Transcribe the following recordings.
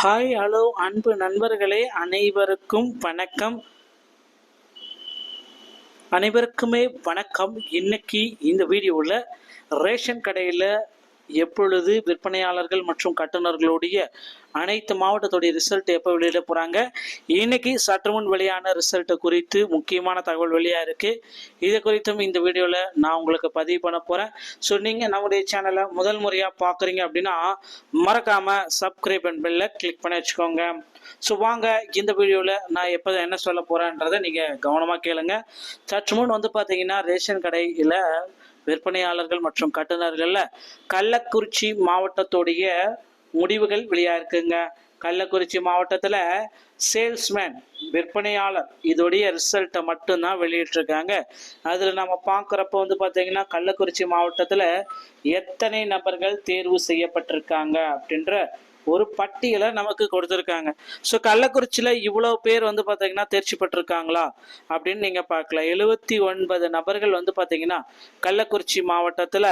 Hi hello அன்பு நண்பர்களே அனைவருக்கும் வணக்கம். அனைவருக்குமே வணக்கம். இன்னைக்கு இந்த வீடியோவில் ரேஷன் கடையில் எப்பொழுது விற்பனையாளர்கள் மற்றும் கட்டுநர்களுடைய அனைத்து மாவட்டத்துடைய ரிசல்ட் எப்போ வெளியிட போகிறாங்க இன்னைக்கு சற்று முன் வெளியான ரிசல்ட் குறித்து முக்கியமான தகவல் வெளியாக இருக்குது இது குறித்தும் இந்த வீடியோவில் நான் உங்களுக்கு பதிவு பண்ண போகிறேன் ஸோ நீங்கள் நம்முடைய சேனலை முதல் முறையாக பார்க்குறீங்க அப்படின்னா மறக்காமல் சப்ஸ்கிரைப் அண்ட் பெல்லை கிளிக் பண்ணி வச்சுக்கோங்க. ஸோ வாங்க இந்த வீடியோவில் நான் எப்போ என்ன சொல்ல போகிறேன்றதை நீங்கள் கவனமாக கேளுங்க. சற்று முன் வந்து பார்த்தீங்கன்னா ரேஷன் கடையில் விற்பனையாளர்கள் மற்றும் கட்டுநர்களில் கள்ளக்குறிச்சி மாவட்டத்துடைய முடிவுகள் வெளியாயிருக்குங்க. கள்ளக்குறிச்சி மாவட்டத்தில் சேல்ஸ்மேன் விற்பனையாளர் இதோடைய ரிசல்ட்டை மட்டும்தான் வெளியிட்டிருக்காங்க. அதில் நம்ம பார்க்குறப்ப வந்து பார்த்தீங்கன்னா கள்ளக்குறிச்சி மாவட்டத்தில் எத்தனை நபர்கள் தேர்வு செய்யப்பட்டிருக்காங்க அப்படின்ற ஒரு பட்டியலை நமக்கு கொடுத்துருக்காங்க. ஸோ கள்ளக்குறிச்சியில் இவ்வளோ பேர் வந்து பார்த்தீங்கன்னா தேர்ச்சி பெற்றிருக்காங்களா? அப்படின்னு நீங்கள் பார்க்கலாம். எழுபத்தி ஒன்பது நபர்கள் வந்து பார்த்தீங்கன்னா கள்ளக்குறிச்சி மாவட்டத்தில்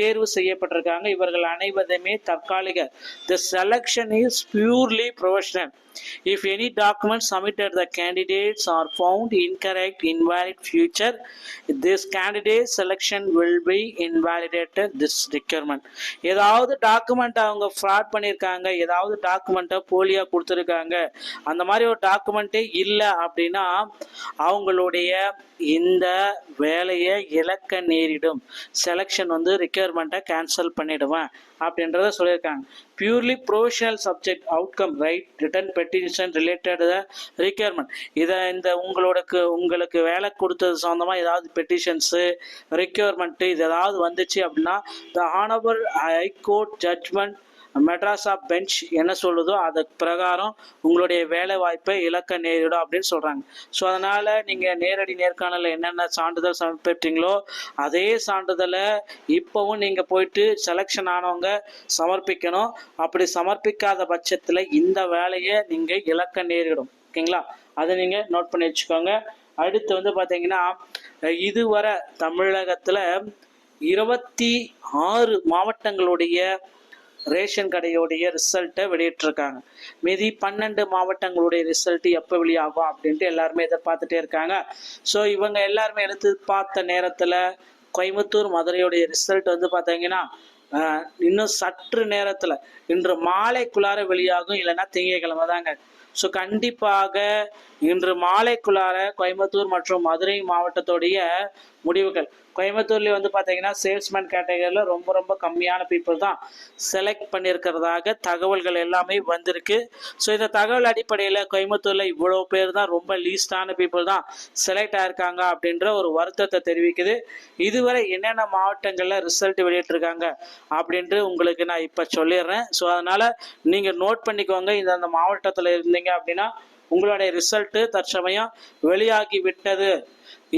தேர்வு செய்யப்பட்டிருக்காங்க. இவர்கள் அனைவருமே தற்காலிக the selection is purely professional if any document submitted the candidates are found incorrect invalid future this candidate selection will be invalidated this requirement. ஏதாவது டாக்குமெண்ட் அவங்க ஃப்ராட் பண்ணியிருக்காங்க ஏதாவது டாக்குமெண்ட்டை போலியாக கொடுத்துருக்காங்க அந்த மாதிரி ஒரு டாக்குமெண்ட்டே இல்லை அப்படின்னா அவங்களுடைய இந்த வேலையை இழக்க நேரிடும். செலெக்ஷன் வந்து ரிக்யர்மெண்ட்டை கேன்சல் பண்ணிடுவேன். அப்படின்றத சொல்லியிருக்காங்க. Purely provisional subject outcome writ written petition related requirement இதை இந்த உங்களுக்கு உங்களுக்கு வேலை கொடுத்தது சம்மந்தமாக ஏதாவது பெட்டிஷன்ஸு ரிக்யர்மெண்ட்டு இது ஏதாவது வந்துச்சு அப்படின்னா the honourable high court judgment Madras of bench என்ன சொல்லுதோ அது பிரகாரம் உங்களுடைய வேலை வாய்ப்பை இழக்க நேரிடும் அப்படின்னு சொல்கிறாங்க ஸோ அதனால் நீங்கள் நேரடி நேர்காணலில் என்னென்ன சான்றிதழ் சமர்ப்பிட்டீங்களோ அதே சான்றிதழை இப்போவும் நீங்கள் போயிட்டு செலெக்ஷன் ஆனவங்க சமர்ப்பிக்கணும். அப்படி சமர்ப்பிக்காத பட்சத்தில் இந்த வேலையை நீங்கள் இழக்க நேரிடும். ஓகேங்களா? அதை நீங்கள் நோட் பண்ணி வச்சுக்கோங்க. அடுத்து வந்து பார்த்தீங்கன்னா இதுவரை தமிழகத்தில் இருபத்தி ஆறு மாவட்டங்களுடைய ரேஷன் கடையோடைய ரிசல்ட்டை வெளியிட்டிருக்காங்க. மீதி பன்னெண்டு மாவட்டங்களுடைய ரிசல்ட் எப்போ வெளியாகும் அப்படின்ட்டு எல்லாருமே எதிர்பார்த்துட்டே இருக்காங்க. ஸோ இவங்க எல்லாருமே எடுத்து பார்த்த நேரத்தில் கோயம்புத்தூர் மதுரையுடைய ரிசல்ட் வந்து பார்த்தீங்கன்னா இன்னும் சற்று நேரத்தில் இன்று மாலைக்குள்ளார வெளியாகும் இல்லைன்னா திங்கட்கிழமை தாங்க. ஸோ கண்டிப்பாக இன்று மாலைக்குள்ளார கோயம்புத்தூர் மற்றும் மதுரை மாவட்டத்துடைய முடிவுகள். கோயம்புத்தூர்ல வந்து பார்த்தீங்கன்னா சேல்ஸ்மேன் கேட்டகரியில் ரொம்ப ரொம்ப கம்மியான பீப்புள் தான் செலக்ட் பண்ணியிருக்கிறதாக தகவல்கள் எல்லாமே வந்திருக்கு. ஸோ இந்த தகவல் அடிப்படையில் கோயம்புத்தூரில் இவ்வளோ பேர் தான் ரொம்ப லீஸ்டான பீப்புள் தான் செலக்ட் ஆயிருக்காங்க அப்படின்ற ஒரு வருத்தத்தை தெரிவிக்குது. இதுவரை என்னென்ன மாவட்டங்களில் ரிசல்ட் வெளியிட்டிருக்காங்க அப்படின்ட்டு உங்களுக்கு நான் இப்போ சொல்லிடுறேன். ஸோ அதனால் நீங்கள் நோட் பண்ணிக்கோங்க. இந்த அந்த மாவட்டத்தில் இருந்தீங்க அப்படின்னா உங்களுடைய ரிசல்ட்டு தற்சமயம் வெளியாகி விட்டது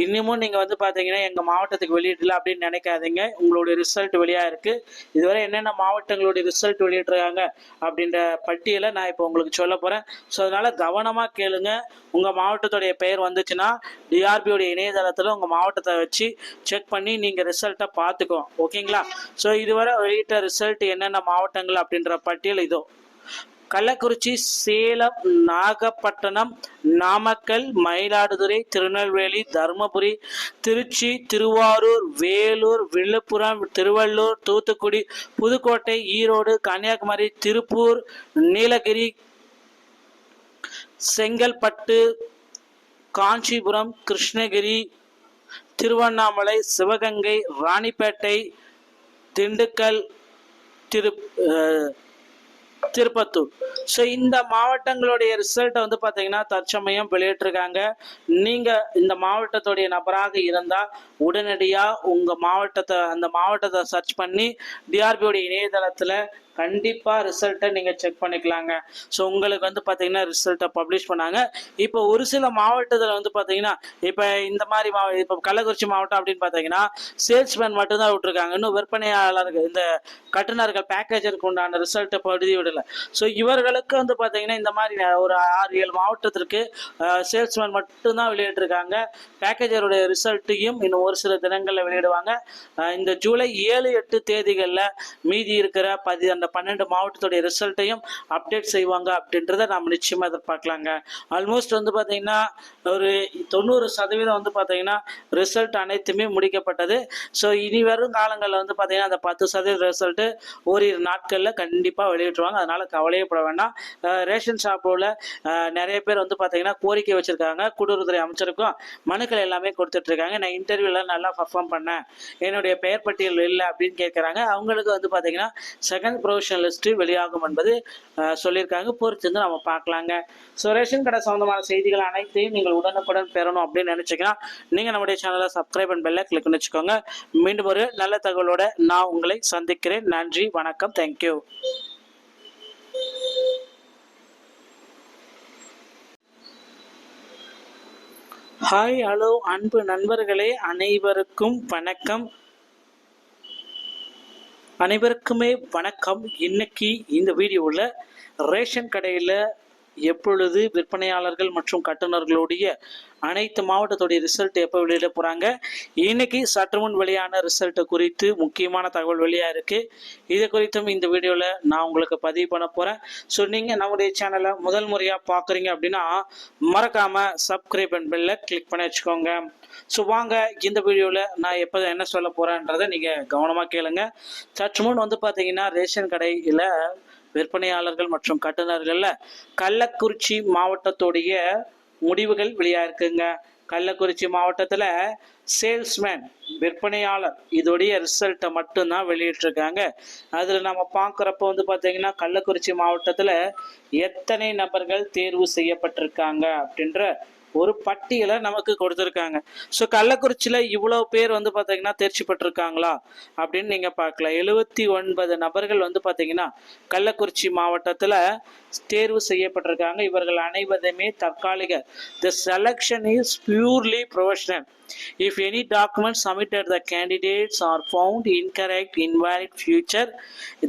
இன்னமும் நீங்கள் வந்து பார்த்தீங்கன்னா எங்கள் மாவட்டத்துக்கு வெளியிடல அப்படின்னு நினைக்காதீங்க. உங்களுடைய ரிசல்ட் வெளியாக இருக்குது இதுவரை என்னென்ன மாவட்டங்களுடைய ரிசல்ட் வெளியிட்ருக்காங்க அப்படின்ற பட்டியலை நான் இப்போ உங்களுக்கு சொல்ல போகிறேன் ஸோ அதனால் கவனமாக கேளுங்க. உங்கள் மாவட்டத்துடைய பெயர் வந்துச்சுன்னா டிஆர்பியோடைய இணையதளத்தில் உங்கள் மாவட்டத்தை வச்சு செக் பண்ணி நீங்கள் ரிசல்ட்டை பார்த்துக்கோ ஓகேங்களா ஸோ இதுவரை வெளியிட்ட ரிசல்ட் என்னென்ன மாவட்டங்கள் அப்படின்ற பட்டியல் இதோ. கள்ளக்குறிச்சி சேலம் நாகப்பட்டினம் நாமக்கல் மயிலாடுதுறை திருநெல்வேலி தருமபுரி திருச்சி திருவாரூர் வேலூர் விழுப்புரம் திருவள்ளூர் தூத்துக்குடி புதுக்கோட்டை ஈரோடு கன்னியாகுமரி திருப்பூர் நீலகிரி செங்கல்பட்டு காஞ்சிபுரம் கிருஷ்ணகிரி திருவண்ணாமலை சிவகங்கை ராணிப்பேட்டை திண்டுக்கல் திரு திருப்பத்தூர். ஸோ இந்த மாவட்டங்களுடைய ரிசல்ட்டை வந்து பார்த்தீங்கன்னா தற்சமயம் வெளியிட்டிருக்காங்க. நீங்கள் இந்த மாவட்டத்துடைய நபராக இருந்தால் உடனடியாக உங்கள் மாவட்டத்தை அந்த மாவட்டத்தை சர்ச் பண்ணி டிஆர்பியோடைய இணையதளத்தில் கண்டிப்பாக ரிசல்ட்டை நீங்கள் செக் பண்ணிக்கலாங்க. ஸோ உங்களுக்கு வந்து பார்த்தீங்கன்னா ரிசல்ட்டை பப்ளிஷ் பண்ணாங்க. இப்போ ஒரு சில மாவட்டத்தில் வந்து பார்த்தீங்கன்னா இப்போ இந்த மாதிரி மாவ இப்போ கள்ளக்குறிச்சி மாவட்டம் அப்படின்னு பார்த்தீங்கன்னா சேல்ஸ்மேன் மட்டும்தான் விட்டுருக்காங்க. இன்னும் விற்பனையாளர்கள் இந்த கட்டுநர்கள் பேக்கேஜருக்கு உண்டான ரிசல்ட்டை பதிவு விடல. மாவட்டங்களில் ஸோ இவர்களுக்கு வந்து பார்த்தீங்கன்னா இந்த மாதிரி ஒரு ஆறு ஏழு மாவட்டத்திற்கு சேல்ஸ்மேன் மட்டும்தான் வெளியிட்டிருக்காங்க. பேக்கேஜருடைய ரிசல்ட்டையும் இன்னும் ஒரு சில தினங்களில் வெளியிடுவாங்க. இந்த ஜூலை ஏழு எட்டு தேதிகளில் மீதி இருக்கிற பதி அந்த பன்னெண்டு மாவட்டத்துடைய ரிசல்ட்டையும் அப்டேட் செய்வாங்க அப்படின்றத நாம் நிச்சயமாக எதிர்பார்க்கலாங்க. ஆல்மோஸ்ட் வந்து பார்த்தீங்கன்னா ஒரு தொண்ணூறு சதவீதம் வந்து பார்த்தீங்கன்னா ரிசல்ட் அனைத்துமே முடிக்கப்பட்டது. ஸோ இனி வரும் காலங்களில் வந்து பார்த்தீங்கன்னா அந்த பத்து சதவீத ரிசல்ட்டு ஓரிரு நாட்களில் கண்டிப்பாக வெளியிட்டுருவாங்க. அதனால் கவலையப்பட வேண்டாம். ரேஷன் ஷாப்பில் நிறைய பேர் வந்து பார்த்தீங்கன்னா கோரிக்கை வச்சுருக்காங்க. குடியுறவுத்துறை அமைச்சருக்கும் மனுக்கள் எல்லாமே கொடுத்துட்ருக்காங்க. நான் இன்டர்வியூவில் நல்லா பர்ஃபார்ம் பண்ணேன். என்னுடைய பெயர் பட்டியல் இல்லை அப்படின்னு கேட்குறாங்க. அவங்களுக்கு வந்து பார்த்தீங்கன்னா செகண்ட் ப்ரொவிஷனல் லிஸ்ட்டு வெளியாகும் என்பது சொல்லியிருக்காங்க. பொறுத்து வந்து நம்ம பார்க்கலாங்க. ஸோ ரேஷன் கடை சம்மந்தமான செய்திகள் அனைத்தையும் நீங்கள் உடனுக்குடன் பெறணும் அப்படின்னு நினச்சிங்கன்னா நீங்கள் நம்முடைய சேனலை சப்ஸ்கிரைப் அண்ட் பெல்லை கிளிக் வச்சுக்கோங்க மீண்டும் ஒரு நல்ல தகவலோட நான் உங்களை சந்திக்கிறேன். நன்றி வணக்கம். தேங்க்யூ ஹாய் ஹலோ அன்பு நண்பர்களே அனைவருக்கும் வணக்கம். அனைவருக்குமே வணக்கம். இன்னைக்கு இந்த வீடியோவில் ரேஷன் கடையில் எப்பொழுது விற்பனையாளர்கள் மற்றும் கட்டுநர்களுடைய அனைத்து மாவட்டத்துடைய ரிசல்ட் எப்போ வெளியிட போகிறாங்க இன்னைக்கு சற்று முன் வெளியான ரிசல்ட் குறித்து முக்கியமான தகவல் வெளியாக இருக்குது இது குறித்தும் இந்த வீடியோவில் நான் உங்களுக்கு பதிவு பண்ண போகிறேன் ஸோ நீங்கள் நம்முடைய சேனலை முதல் முறையாக பார்க்குறீங்க அப்படின்னா மறக்காமல் சப்ஸ்கிரைப் அண்ட் பெல்லை கிளிக் பண்ணி வச்சுக்கோங்க. ஸோ வாங்க இந்த வீடியோவில் நான் எப்போ என்ன சொல்ல போகிறேன்றதை நீங்கள் கவனமாக கேளுங்க. சற்று முன் வந்து பார்த்தீங்கன்னா ரேஷன் கடையில் விற்பனையாளர்கள் மற்றும் கட்டுநர்களில் கள்ளக்குறிச்சி மாவட்டத்துடைய முடிவுகள் வெளியாயிருக்குங்க. கள்ளக்குறிச்சி மாவட்டத்தில் சேல்ஸ்மேன் விற்பனையாளர் இதோடைய ரிசல்ட்டை மட்டும்தான் வெளியிட்டிருக்காங்க. அதில் நம்ம பார்க்குறப்ப வந்து பார்த்தீங்கன்னா கள்ளக்குறிச்சி மாவட்டத்தில் எத்தனை நபர்கள் தேர்வு செய்யப்பட்டிருக்காங்க அப்படின்ற ஒரு பட்டியலை நமக்கு கொடுத்துருக்காங்க. ஸோ கள்ளக்குறிச்சியில் இவ்வளோ பேர் வந்து பார்த்தீங்கன்னா தேர்ச்சி பெற்றிருக்காங்களா? அப்படின்னு நீங்கள் பார்க்கலாம். எழுபத்தி ஒன்பது நபர்கள் வந்து பார்த்தீங்கன்னா கள்ளக்குறிச்சி மாவட்டத்தில் தேர்வு செய்யப்பட்டிருக்காங்க. இவர்கள் அனைவருமே தற்காலிக the selection is purely professional if any document submitted the candidates are found incorrect invalid future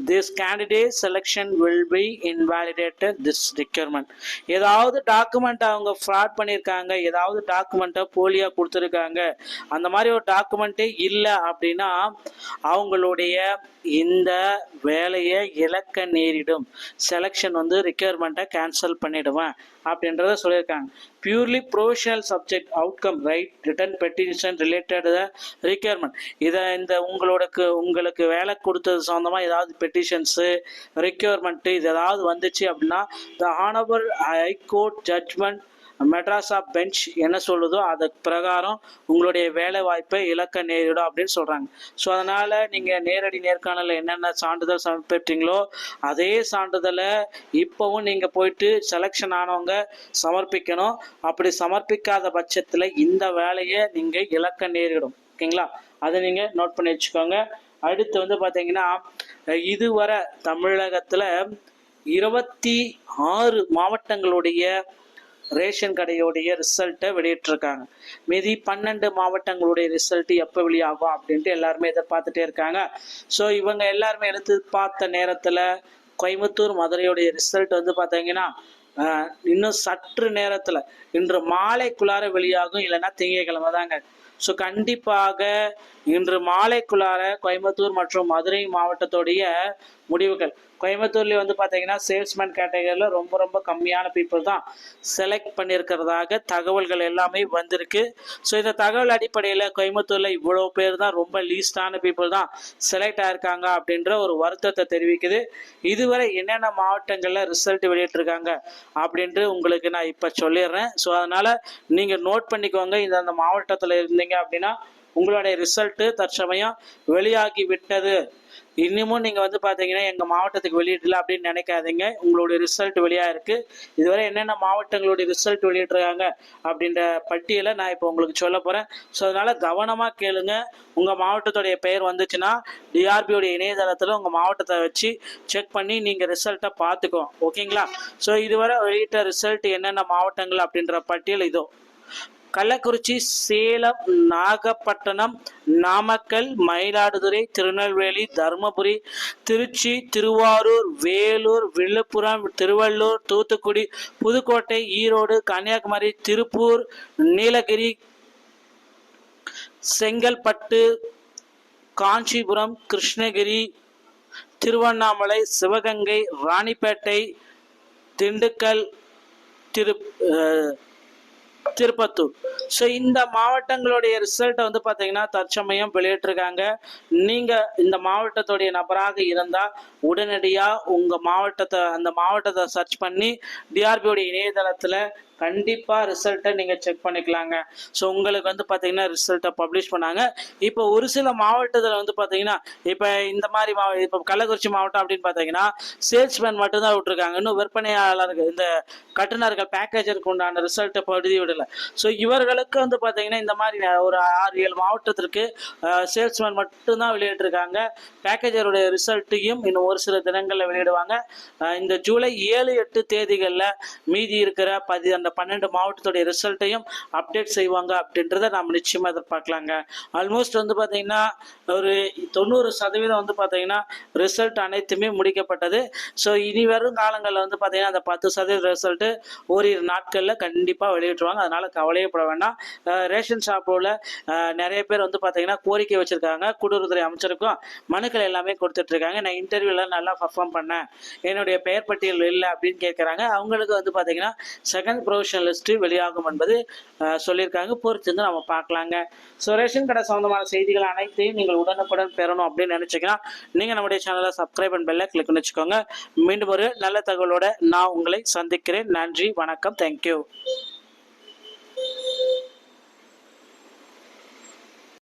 this candidate selection will be invalidated this requirement. ஏதாவது டாக்குமெண்ட் அவங்க ஃப்ராட் பண்ணியிருக்காங்க ஏதாவது டாக்குமெண்ட்டை போலியாக கொடுத்துருக்காங்க அந்த மாதிரி ஒரு டாக்குமெண்ட்டே இல்லை அப்படின்னா அவங்களுடைய இந்த வேலையை இழக்க நேரிடும். செலெக்ஷன் வந்து ரிக்யர்மெண்ட்டை கேன்சல் பண்ணிடுவேன். அப்படின்றத சொல்லியிருக்காங்க. Purely professional subject outcome writ written petition related the requirement இதை இந்த உங்களுக்கு உங்களுக்கு வேலை கொடுத்தது சம்மந்தமாக ஏதாவது பெட்டிஷன்ஸு ரிக்யர்மெண்ட்டு இது ஏதாவது வந்துச்சு அப்படின்னா the honourable high court judgment Madras of bench என்ன சொல்லுதோ அது பிரகாரம் உங்களுடைய வேலை வாய்ப்பை இழக்க நேரிடும் அப்படின்னு சொல்கிறாங்க ஸோ அதனால் நீங்கள் நேரடி நேர்காணலில் என்னென்ன சான்றிதழ் சமர்ப்பிட்டீங்களோ அதே சான்றிதழை இப்போவும் நீங்கள் போயிட்டு செலெக்ஷன் ஆனவங்க சமர்ப்பிக்கணும். அப்படி சமர்ப்பிக்காத பட்சத்தில் இந்த வேலையை நீங்கள் இழக்க நேரிடும். ஓகேங்களா? அதை நீங்கள் நோட் பண்ணி வச்சுக்கோங்க. அடுத்து வந்து பார்த்தீங்கன்னா இதுவரை தமிழகத்தில் இருபத்தி ஆறு மாவட்டங்களுடைய ரேஷன் கடையோடைய ரிசல்ட்டை வெளியிட்டிருக்காங்க. மீதி பன்னெண்டு மாவட்டங்களுடைய ரிசல்ட் எப்போ வெளியாகும் அப்படின்ட்டு எல்லாருமே எதிர்பார்த்துட்டே இருக்காங்க. ஸோ இவங்க எல்லாருமே எடுத்து பார்த்த நேரத்தில் கோயம்புத்தூர் மதுரையுடைய ரிசல்ட் வந்து பார்த்தீங்கன்னா இன்னும் சற்று நேரத்தில் இன்று மாலைக்குள்ளார வெளியாகும். இல்லைன்னா திங்கட்கிழமை தாங்க. ஸோ கண்டிப்பாக இன்று மாலைக்குள்ளார கோயம்புத்தூர் மற்றும் மதுரை மாவட்டத்துடைய முடிவுகள். கோயம்புத்தூர்ல வந்து பார்த்தீங்கன்னா சேல்ஸ்மேன் கேட்டகரியில் ரொம்ப ரொம்ப கம்மியான பீப்புள் தான் செலக்ட் பண்ணியிருக்கிறதாக தகவல்கள் எல்லாமே வந்திருக்கு. ஸோ இந்த தகவல் அடிப்படையில் கோயம்புத்தூரில் இவ்வளோ பேர் தான் ரொம்ப லீஸ்டான பீப்புள் தான் செலக்ட் ஆயிருக்காங்க அப்படின்ற ஒரு வருத்தத்தை தெரிவிக்குது. இதுவரை என்னென்ன மாவட்டங்களில் ரிசல்ட் வெளியிட்டிருக்காங்க அப்படின்ட்டு உங்களுக்கு நான் இப்போ சொல்லிடுறேன். ஸோ அதனால் நீங்கள் நோட் பண்ணிக்கோங்க. இந்த அந்த மாவட்டத்தில் இருந்தீங்க அப்படின்னா உங்களுடைய ரிசல்ட்டு தற்சமயம் வெளியாகி விட்டது. இன்னமும் நீங்கள் வந்து பார்த்தீங்கன்னா எங்கள் மாவட்டத்துக்கு வெளியிடல அப்படின்னு நினைக்காதீங்க. உங்களுடைய ரிசல்ட் வெளியாக இருக்குது இதுவரை என்னென்ன மாவட்டங்களுடைய ரிசல்ட் வெளியிட்ருக்காங்க அப்படின்ற பட்டியலை நான் இப்போ உங்களுக்கு சொல்ல போகிறேன் ஸோ அதனால் கவனமாக கேளுங்க. உங்கள் மாவட்டத்துடைய பெயர் வந்துச்சுன்னா டிஆர்பியோடைய இணையதளத்தில் உங்கள் மாவட்டத்தை வச்சு செக் பண்ணி நீங்கள் ரிசல்ட்டை பார்த்துக்கோ ஓகேங்களா ஸோ இதுவரை வெளியிட்ட ரிசல்ட் என்னென்ன மாவட்டங்கள் அப்படின்ற பட்டியல் இதோ. கள்ளக்குறிச்சி சேலம் நாகப்பட்டினம் நாமக்கல் மயிலாடுதுறை திருநெல்வேலி தருமபுரி திருச்சி திருவாரூர் வேலூர் விழுப்புரம் திருவள்ளூர் தூத்துக்குடி புதுக்கோட்டை ஈரோடு கன்னியாகுமரி திருப்பூர் நீலகிரி செங்கல்பட்டு காஞ்சிபுரம் கிருஷ்ணகிரி திருவண்ணாமலை சிவகங்கை ராணிப்பேட்டை திண்டுக்கல் திரு திருப்பத்தூர். ஸோ இந்த மாவட்டங்களுடைய ரிசல்ட்டை வந்து பார்த்தீங்கன்னா தற்சமயம் வெளியிட்டிருக்காங்க. நீங்கள் இந்த மாவட்டத்துடைய நபராக இருந்தால் உடனடியாக உங்கள் மாவட்டத்தை அந்த மாவட்டத்தை சர்ச் பண்ணி டிஆர்பியோடைய இணையதளத்தில் கண்டிப்பாக ரிசல்ட்டை நீங்கள் செக் பண்ணிக்கலாங்க. ஸோ உங்களுக்கு வந்து பார்த்தீங்கன்னா ரிசல்ட்டை பப்ளிஷ் பண்ணாங்க. இப்போ ஒரு சில மாவட்டத்தில் வந்து பார்த்தீங்கன்னா இப்போ இந்த மாதிரி மாவ இப்போ கள்ளக்குறிச்சி மாவட்டம் அப்படின்னு பார்த்தீங்கன்னா சேல்ஸ்மேன் மட்டும்தான் விட்டுருக்காங்க. இன்னும் விற்பனையாளர்கள் இந்த கட்டுநர்கள் பேக்கேஜருக்கு உண்டான ரிசல்ட்டை படுதி விடலை. ஸோ இவர்களுக்கு வந்து பார்த்தீங்கன்னா இந்த மாதிரி ஒரு ஆறு ஏழு மாவட்டத்திற்கு சேல்ஸ்மேன் மட்டும்தான் வெளியிட்டிருக்காங்க. பேக்கேஜருடைய ரிசல்ட்டையும் இன்னும் ஒரு சில தினங்களில் வெளியிடுவாங்க. இந்த ஜூலை ஏழு எட்டு தேதிகளில் மீதி இருக்கிற பதி அந்த பன்னெண்டு மாவட்டத்துடைய ரிசல்ட்டையும் அப்டேட் செய்வாங்க அப்படின்றத நாம் நிச்சயமாக எதிர்பார்க்கலாங்க. ஆல்மோஸ்ட் வந்து பார்த்தீங்கன்னா ஒரு தொண்ணூறு சதவீதம் வந்து பார்த்தீங்கன்னா ரிசல்ட் அனைத்துமே முடிக்கப்பட்டது. ஸோ இனி வரும் காலங்களில் வந்து பார்த்தீங்கன்னா அந்த பத்து சதவீத ரிசல்ட்டு ஓரிரு நாட்களில் கண்டிப்பாக வெளியிட்டுருவாங்க. அதனால் கவலையப்பட வேண்டாம். ரேஷன் ஷாப்போவில் நிறைய பேர் வந்து பார்த்தீங்கன்னா கோரிக்கை வச்சுருக்காங்க. குடியுறவுத்துறை அமைச்சருக்கும் மனுக்கள் எல்லாமே கொடுத்துட்ருக்காங்க. நான் இன்டர்வியூவில் நல்லா பர்ஃபார்ம் பண்ணேன். என்னுடைய பெயர் பட்டியல் இல்லை அப்படின்னு கேட்குறாங்க. அவங்களுக்கு வந்து பார்த்தீங்கன்னா செகண்ட் ப்ரொவிஷனல் லிஸ்ட்டு வெளியாகும் என்பது சொல்லியிருக்காங்க. பொறுத்து வந்து நம்ம பார்க்கலாங்க. ஸோ ரேஷன் கடை சம்மந்தமான செய்திகள் அனைத்தையும் நீங்கள் நீங்கள் உடனுக்குடன் பெறணும் அப்படின்னு நினச்சிங்கன்னா நீங்கள் நம்முடைய சேனலை சப்ஸ்கிரைப் அண்ட் பெல்லை கிளிக் பண்ணி வச்சுக்கோங்க. மீண்டும் ஒரு நல்ல தகவலோட நான் உங்களை சந்திக்கிறேன். நன்றி வணக்கம். தேங்க்யூ